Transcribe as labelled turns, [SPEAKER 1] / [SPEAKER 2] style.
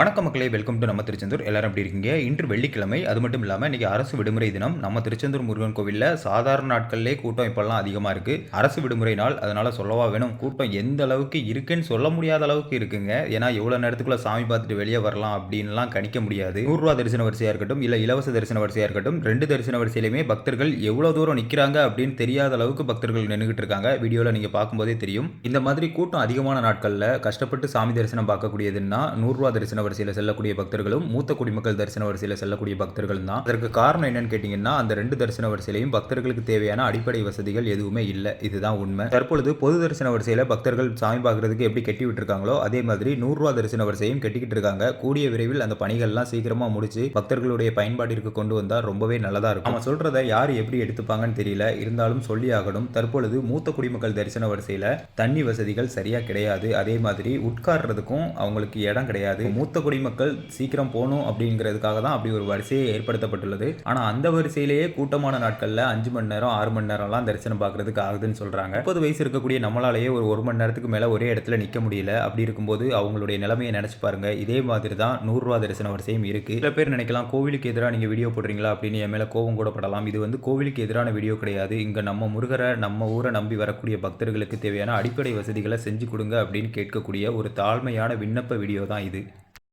[SPEAKER 1] வணக்கம் மக்களே welcome to நம்ம திருச்செந்தூர். எல்லாரும் எப்படி இருக்கீங்க? இன்று வெள்ளிக்கிழமை. அது மட்டும் இல்லாமல் இன்னைக்கு அரசு விடுமுறை தினம். நம்ம திருச்செந்தூர் முருகன் கோவிலில் சாதாரண நாட்கள்லேயே கூட்டம் இப்போல்லாம் அதிகமாக இருக்கு. அரசு விடுமுறை நாள் அதனால் சொல்லவா வேணும்? கூட்டம் எந்த அளவுக்கு இருக்குன்னு சொல்ல முடியாத அளவுக்கு இருக்குங்க. ஏன்னா எவ்வளோ நேரத்துக்குள்ள சாமி பார்த்துட்டு வெளியே வரலாம் அப்படின்லாம் கணிக்க முடியாது. நூறுரூவா தரிசன வரிசையாக இருக்கட்டும் இல்லை இலவச தரிசன வரிசையாக இருக்கட்டும் ரெண்டு தரிசன வரிசையிலுமே பக்தர்கள் எவ்வளோ தூரம் நிற்கிறாங்க அப்படின்னு தெரியாத அளவுக்கு பக்தர்கள் நின்றுகிட்டு இருக்காங்க. வீடியோவில் நீங்கள் பார்க்கும்போதே தெரியும். இந்த மாதிரி கூட்டம் அதிகமான நாட்களில் கஷ்டப்பட்டு சாமி தரிசனம் பார்க்கக்கூடியதுன்னா நூறுரூவா தரிசன வரிசையில் செல்லக்கூடிய பக்தர்களும் மூத்த குடிமக்கள் தரிசன வரிசையில் செல்லக்கூடிய பக்தர்களும் தான். அதற்கு காரணம் என்னன்னு கேட்டிங்கன்னா அந்த ரெண்டு தரிசன வரிசையிலையும் பக்தர்களுக்கு தேவையான அடிப்படை வசதிகள் எதுவுமே இல்லை. இதுதான் உண்மை. தற்பொழுது பொது தரிசன வரிசையில் பக்தர்கள் சாமி பார்க்கறதுக்கு எப்படி கட்டி விட்டுருக்காங்களோ அதே மாதிரி நூறுரூவா தரிசன வரிசையும் கட்டிக்கிட்டு இருக்காங்க. கூடிய விரைவில் அந்த பணிகள்லாம் சீக்கிரமாக முடிச்சு பக்தர்களுடைய பயன்பாட்டிற்கு கொண்டு வந்தால் ரொம்பவே நல்லதாக இருக்கும். நம்ம சொல்கிறத யார் எப்படி எடுத்துப்பாங்கன்னு தெரியல. இருந்தாலும் சொல்லி ஆகணும். தற்பொழுது மூத்த குடிமக்கள் தரிசன வரிசையில் தண்ணி வசதிகள் சரியாக கிடையாது. அதே மாதிரி உட்கார்றதுக்கும் அவங்களுக்கு இடம் கிடையாது. மூத்த மூத்த குடிமக்கள் சீக்கிரம் போகணும் அப்படிங்கிறதுக்காக தான் அப்படி ஒரு வரிசையை ஏற்படுத்தப்பட்டுள்ளது. ஆனால் அந்த வரிசையிலேயே கூட்டமான நாட்களில் அஞ்சு மணி நேரம் ஆறு மணி நேரம்லாம் தரிசனம் பார்க்கறதுக்கு ஆகுதுன்னு சொல்கிறாங்க முப்பது வயசு இருக்கக்கூடிய நம்மளாலேயே ஒரு ஒரு மணி நேரத்துக்கு மேலே ஒரே இடத்துல நிற்க முடியல. அப்படி இருக்கும்போது அவங்களுடைய நிலைமையை நினச்சி பாருங்க. இதே மாதிரி தான் நூறுரூவா தரிசன வரிசையும் இருக்குது சில பேர் நினைக்கலாம் கோவிலுக்கு எதிராக நீங்கள் வீடியோ போடுறீங்களா? அப்படின்னு என் மேலே கோவம் கூட படலாம். இது வந்து கோவிலுக்கு எதிரான வீடியோ கிடையாது. இங்கே நம்ம முருகரை நம்ம ஊரை நம்பி வரக்கூடிய பக்தர்களுக்கு தேவையான அடிப்படை வசதிகளை செஞ்சு கொடுங்க அப்படின்னு கேட்கக்கூடிய ஒரு தாழ்மையான விண்ணப்ப வீடியோ தான் இது.